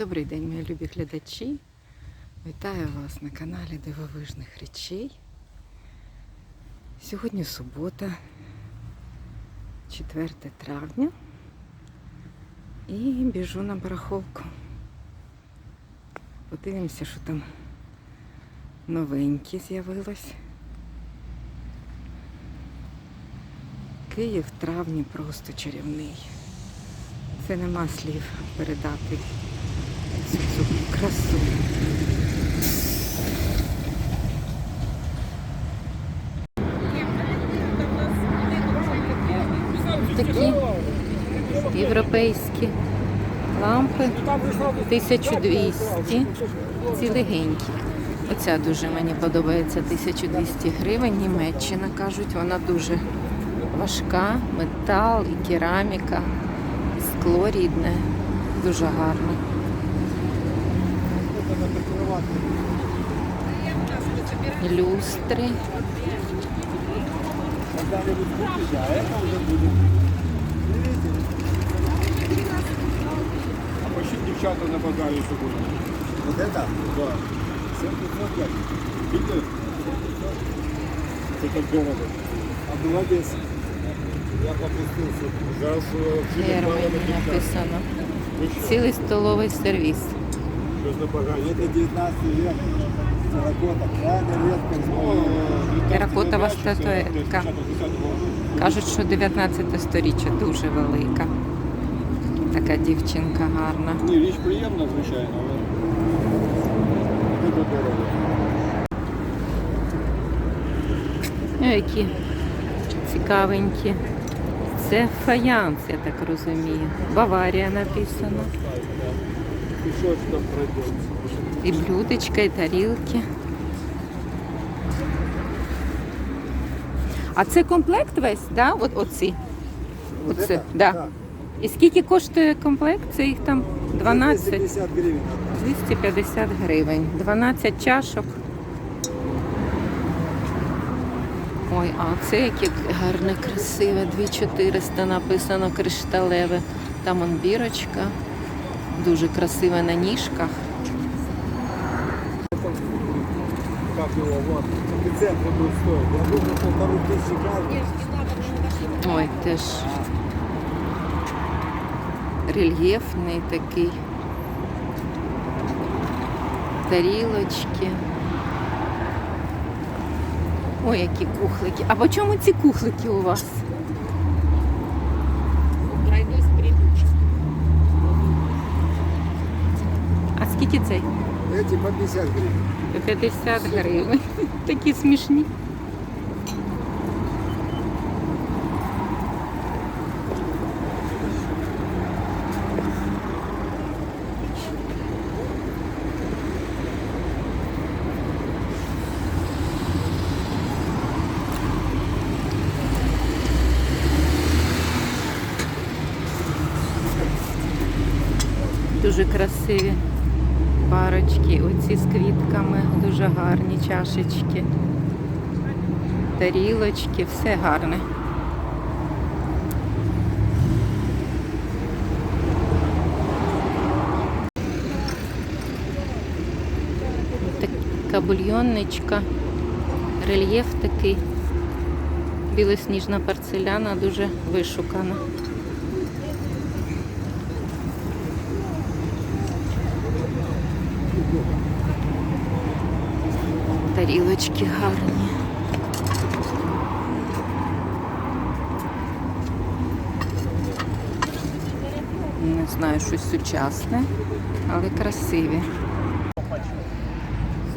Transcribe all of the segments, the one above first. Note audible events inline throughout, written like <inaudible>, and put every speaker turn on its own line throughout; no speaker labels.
Добрий день, мої любі глядачі. Вітаю вас на каналі Дивовижних речей. Сьогодні субота, 4 травня. І біжу на барахолку. Подивимося, що там новеньке з'явилось. Київ в травні просто чарівний. Це нема слів передати всю цю красу. Такі європейські лампи 1200, ці легенькі. Оця дуже мені подобається 1200 гривень. Німеччина кажуть, вона дуже важка, метал і кераміка, скло рідне, дуже гарно. Люстри.
А почти дівчата на базарі сьогодні.
Вот это?
Да. 7500 Видите? Це так дорого.
А молодец. Я попустился.
Зараз дівчат.
написано. Цілий столовий сервіс.
Щось на базарі.
Это 19 век.
Теракотова статуетка. Кажуть, що 19 сторіччя дуже велика. Така дівчинка гарна.
Ні, річ приємна, звичайно, але дуже дорого.
О, які цікавенькі. Це фаянс, я так розумію. Баварія написано.
І щось там пройдеться.
І блюдечка, і тарілки. А це комплект весь, да? От оці.
Вот
Оце, да. І скільки коштує комплект? Це їх там 12,
250 гривен.
250 гривень. 12 чашок. Ой, а це яке гарне, красиве, 2400 написано кришталеве. Там он бірочка. Дуже красиве на ніжках.
Как его, вот. В эпицентре будет стоить. Я думаю, полторы тысячи каждый.
Ой, теж рельєфний такий. Тарілочки. Ой, які кухлики. А по чому ці кухлики у вас? скільки цей?
Эти по 50 гривен.
По 50 гривень. <laughs> Такі смішні. Дуже красиві Парочки, оці з квітками, дуже гарні чашечки, тарілочки, все гарне. Така бульйонничка, рельєф такий, білосніжна порцеляна, дуже вишукана. Тарілочки гарні. Не знаю, щось сучасне, але красиві.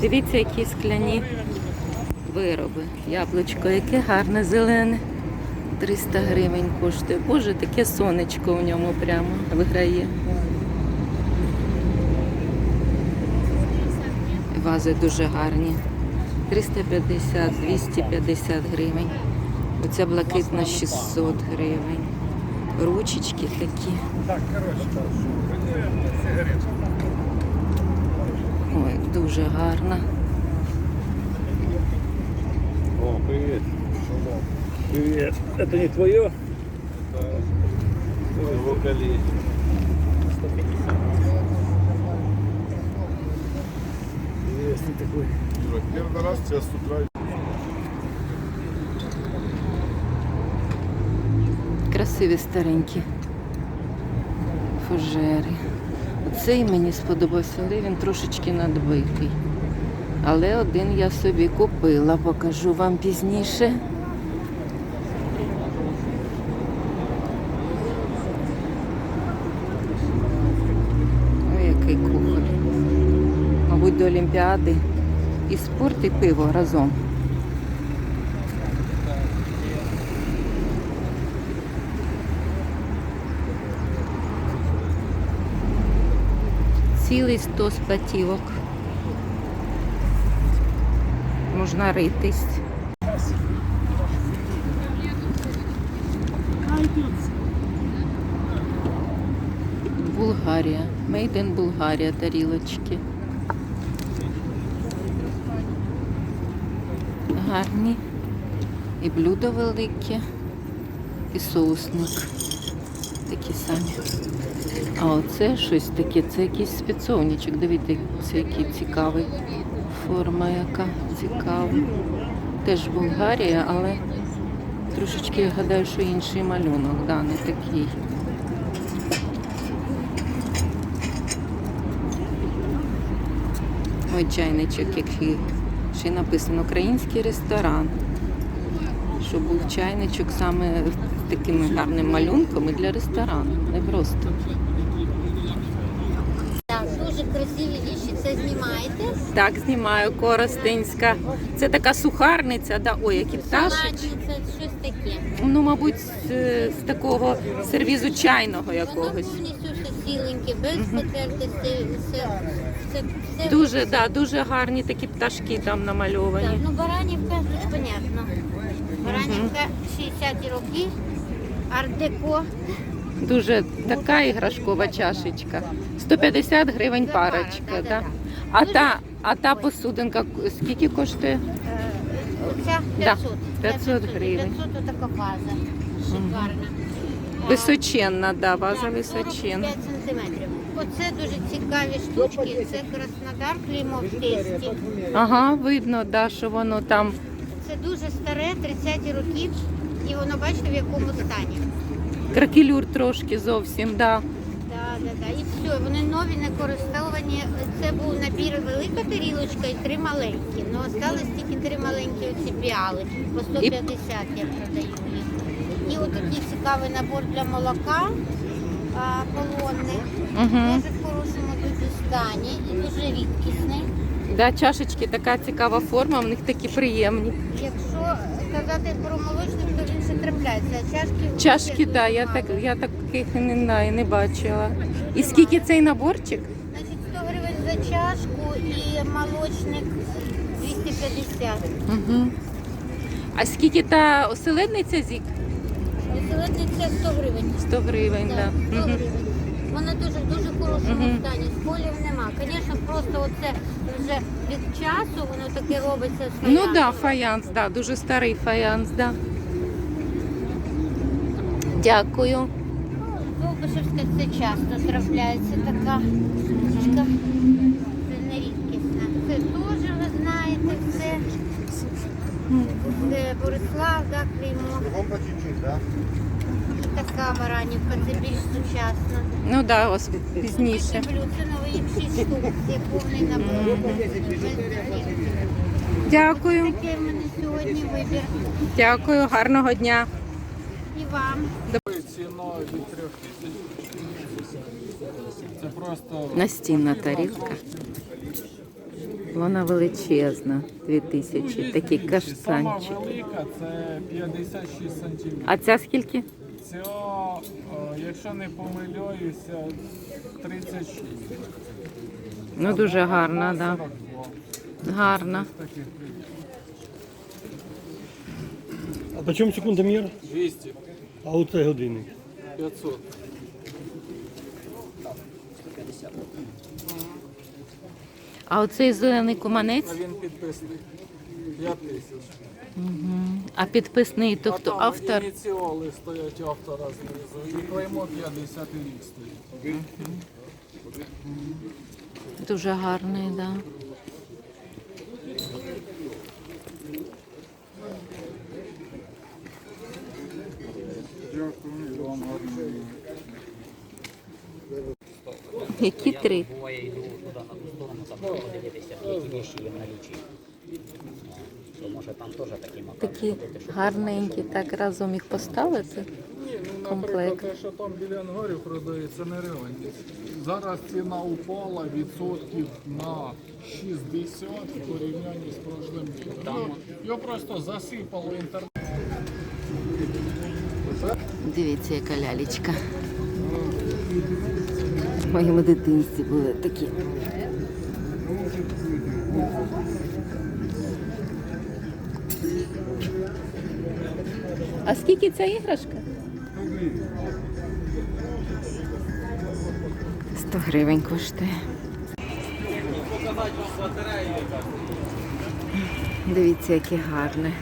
Дивіться, які скляні вироби. Яблучко, яке гарне, зелене. 300 гривень коштує. Боже, таке сонечко в ньому прямо виграє. Вази дуже гарні. 350, 250 гривень. Оця блакитна 600 гривень. Ручечки такі. Ой, дуже гарна.
О, привіт. Привіт. Это не твое? Да. Его коллеги.
Интересный такой.
Первый раз тебя с утра
Красиві старенькі фужери. Цей мені сподобався, але він трошечки надбитий. Але один я собі купила, покажу вам пізніше. Олімпіади. І спорт, і пиво разом. Цілий стос платівок. Можна ритись. Булгарія. In Булгарія тарілочки. Гарні. І блюдо велике, і соусник. Такі самі. А оце щось таке, це якийсь спецовничок. Дивіться, це який цікавий. Форма яка цікава. Теж Болгарія, але трошечки я гадаю, що інший малюнок, да, не такий. Ой, чайничок, який ще й написано український ресторан. Щоб був чайничок саме з таким гарним малюнком і для ресторану, не просто.
Так, дуже красиві віші, це знімаєте.
Так, знімаю коростенська. Це така сухарниця, да. ой, які пташечки.
Салатниця, щось таке.
Ну, мабуть, з, з такого сервізу чайного
Воно
якогось.
повністю все ціленьке, без потертостей, все, все, все.
Дуже, да, дуже гарні такі пташки там
Так,
намальовані.
ну баранівка, тут понятно. Баранівка 60 роки, арт-деко.
Дуже така іграшкова чашечка. 150 гривень парочка. Да,
да-да-да.
А та, а та посудинка скільки коштує?
Е, Оця
Да,
500.
500 гривень.
500 отака ваза. Шикарна.
Височенна, да, ваза височенна.
45 сантиметрів. Оце дуже цікаві штучки. Це Краснодар, клеймо в тесті.
Ага, видно, да, що воно там.
Це дуже старе, 30 років, і воно бачите в якому стані.
Кракелюр трошки зовсім, да.
Да, да, да. І все, вони нові, не користовані. Це був набір велика тарілочка і три маленькі. Ну, осталось тільки три маленькі оці піали. По 150 я продаю їх. І отакий цікавий набор для молока полонний.
Угу.
Дуже в хорошому дуже стані і дуже рідкісний.
Да, чашечки, така цікава форма, в них такі приємні.
Якщо казати про молочник, то він ще трапляється. А чашки
Чашки, да, я так я таких не знаю, не бачила. І скільки цей наборчик?
Значить, 100 гривень за чашку і молочник 250.
Угу. А скільки та оселедниця зік?
Веселитниця 100 гривень.
100 гривень,
Так,
да.
100
Угу.
гривень. Вона дуже в дуже хорошому
Мгм.
стані. Сколів нема. Звісно, просто оце вже від часу воно таке робиться. з
Ну
фаянсу.
да, фаянс, да, дуже старий фаянс, да. Дякую.
Довбишевська це часто трапляється така штучка. Це не рідкісна. Це теж ви знаєте, це, це Борислав, да, клеймо.
Кругом по чуть-чуть, да?
І така баранівка, це більш сучасна.
Ну да, ось пізніше.
Люблю, це новий 6 штук, є повний набор.
Дякую,
Такий в мене сьогодні вибір.
дякую, гарного дня.
І вам.
ціною від трьох тисяч. Це просто
Настінна тарілка. Вона величезна, 2000, такий
Сама
каштанчик.
велика це 56 сантиметрів.
А ця скільки?
Це, якщо не помилююся, 36.
Ну дуже гарна, да.
42.
Гарна.
Таких
А по чому секундомір?
200,
А оце годинник.
500.
А оцей зелений куманець,
А він підписаний 5 тисяч.
а підписний, то
а
хто
там
автор?
ініціали стоять автора знизу. І клеймо 50 рік стоїть.
Дуже гарний, да.
Дякую.
Які три?
Буває які вещі є в. То може там теж такі макарони.
Такі гарненькі, так разом їх поставити.
Ні, ну,
Комплект.
наприклад, те, що там біля ангарів продається, не реальність. Зараз ціна упала відсотків на 60 в порівнянні з прошлим літом. Ну, Його просто засипало інтернет.
Дивіться, яка лялечка. В моєму дитинстві були такі. А скільки ця іграшка? 100 гривень коштує. Дивіться, яке гарне.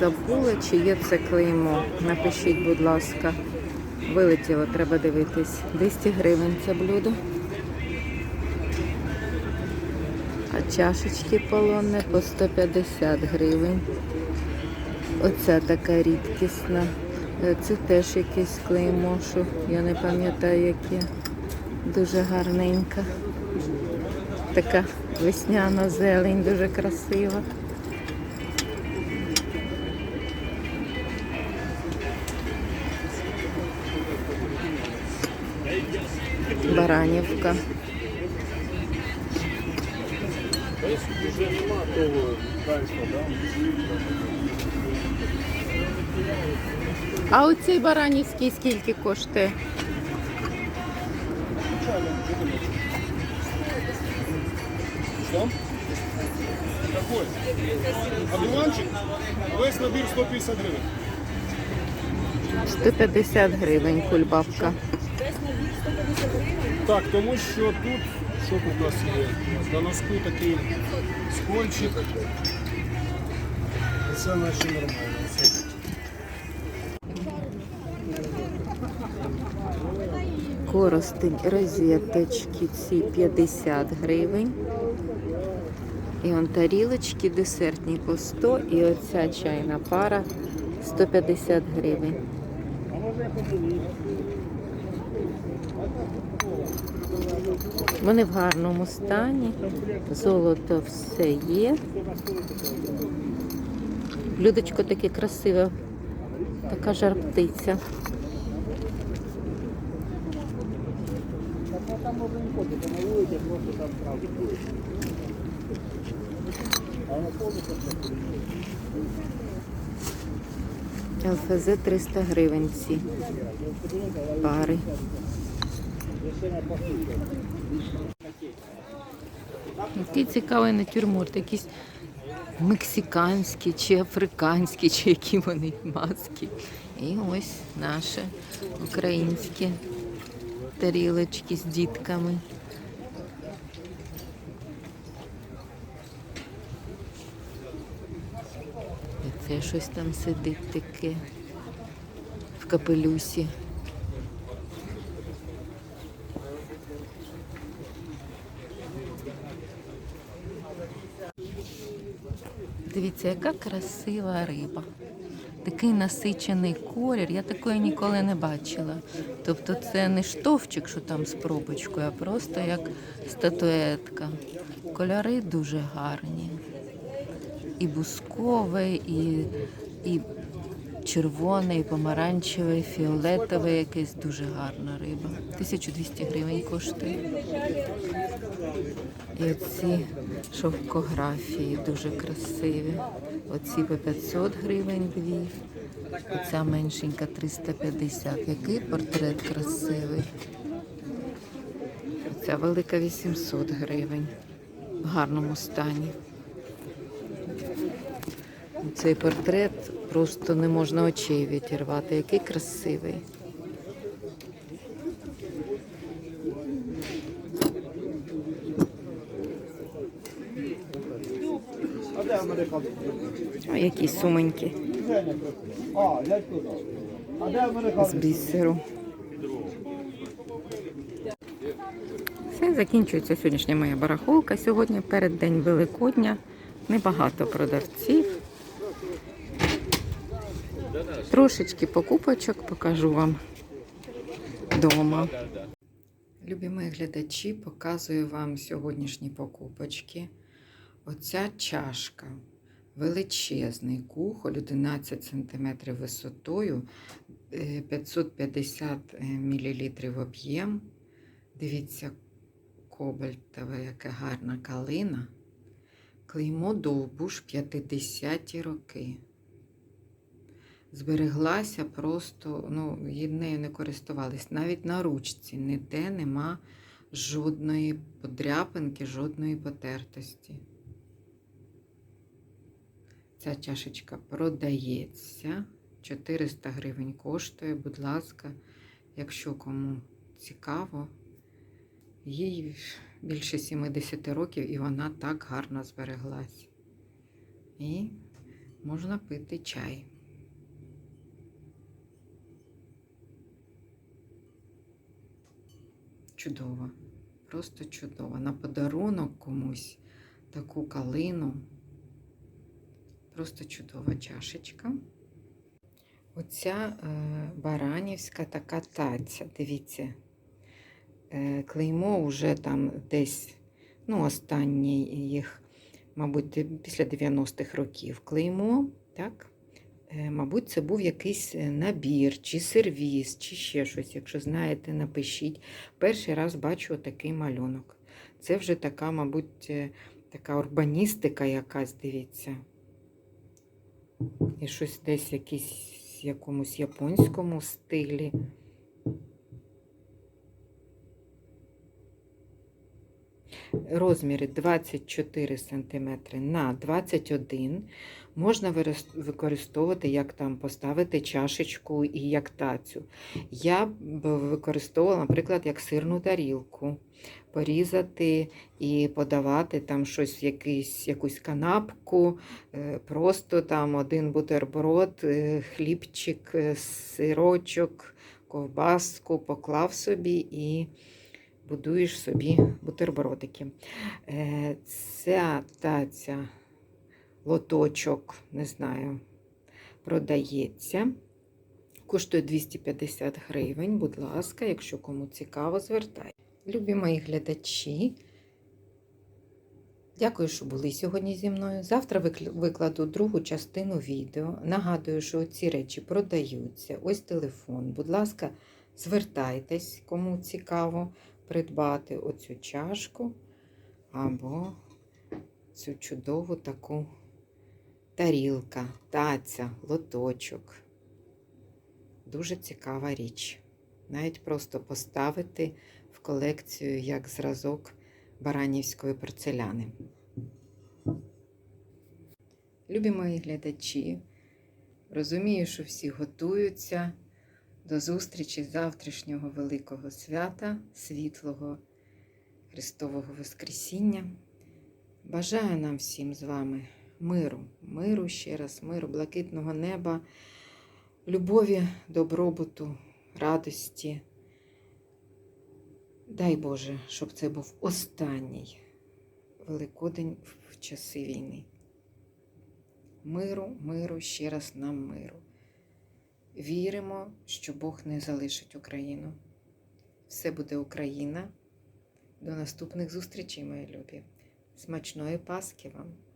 Забула, чи є це клеймо. Напишіть, будь ласка. Вилетіло, треба дивитись. 200 гривень це блюдо. А чашечки полонне по 150 гривень. Оця така рідкісна. Е, Це теж якесь клеймо, що я не пам'ятаю яке. Дуже гарненька. Така весняна зелень, дуже красива. Баранівка. А оцей баранівський скільки коштує?
Одуванчик? Весь набір 150 гривень.
150 гривень кульбабка.
Так, тому що тут, що у нас є? На носку такий скольчик. Це наші нормально.
Коростень, розеточки ці 50 гривень. І он тарілочки десертні по 100 і оця чайна пара 150 гривень. Вони в гарному стані, золото все є. Блюдечко таке красиве, така жар птиця. ЛФЗ 300 гривень ці пари. Який цікавий натюрморт, якісь мексиканські чи африканські, чи які вони маски. І ось наші українські тарілочки з дітками. Це щось там сидить таке в капелюсі. Дивіться, яка красива риба. Такий насичений колір, я такої ніколи не бачила. Тобто це не штовчик, що там з пробочкою, а просто як статуетка. Кольори дуже гарні. І бускове, і, і червоне, і помаранчеве, і фіолетове якесь дуже гарна риба. 1200 гривень коштує. І оці шовкографії дуже красиві. Оці по 500 гривень дві. Оця меншенька 350. Який портрет красивий. Оця велика 800 гривень. В гарному стані. Цей портрет просто не можна очей відірвати. Який красивий. Які
американці?
з бісеру. Все, закінчується сьогоднішня моя барахолка. Сьогодні переддень Великодня. Небагато продавців. Трошечки покупочок покажу вам вдома. Любі мої глядачі, показую вам сьогоднішні покупочки. Оця чашка. Величезний кухоль, 11 см висотою, е, 550 мл об'єм. Дивіться, кобальтова, яка гарна калина. Клеймо довбуш 50-ті роки. Збереглася просто, ну, нею не користувались. Навіть на ручці ніде нема жодної подряпинки, жодної потертості. Ця чашечка продається. 400 гривень коштує, будь ласка, якщо кому цікаво. Їй більше 70 років і вона так гарно збереглась. І можна пити чай. Чудово, просто чудово. На подарунок комусь таку калину. Просто чудова чашечка. Оця е, баранівська така таця. Дивіться, е, клеймо вже там десь, ну, останній їх, мабуть, після 90-х років. Клеймо, так? Е, мабуть, це був якийсь набір, чи сервіс, чи ще щось. Якщо знаєте, напишіть. Перший раз бачу такий малюнок. Це вже така, мабуть, така урбаністика якась, дивіться. І щось десь якийсь якомусь японському стилі. Розміри 24 см на 21 можна використовувати, як там поставити чашечку і як тацю. Я б використовувала, наприклад, як сирну тарілку. Порізати і подавати там щось, якийсь, якусь канапку, е, просто там один бутерброд, е, хлібчик, е, сирочок, ковбаску поклав собі і будуєш собі бутербродики. Ця таця лоточок, не знаю, продається. Коштує 250 гривень. Будь ласка, якщо кому цікаво, звертайте. Любі мої глядачі, дякую, що були сьогодні зі мною. Завтра викладу другу частину відео. Нагадую, що ці речі продаються. Ось телефон. Будь ласка, звертайтесь, кому цікаво придбати оцю чашку або цю чудову таку тарілка, таця, лоточок. Дуже цікава річ. Навіть просто поставити в колекцію як зразок баранівської порцеляни. Любі мої глядачі, розумію, що всі готуються до зустрічі завтрашнього великого свята, світлого Христового Воскресіння. Бажаю нам всім з вами миру, миру ще раз, миру, блакитного неба, любові, добробуту, радості. Дай Боже, щоб це був останній Великодень в часи війни. Миру, миру, ще раз нам миру. Віримо, що Бог не залишить Україну. Все буде Україна. До наступних зустрічей, мої любі. Смачної Пасхи вам!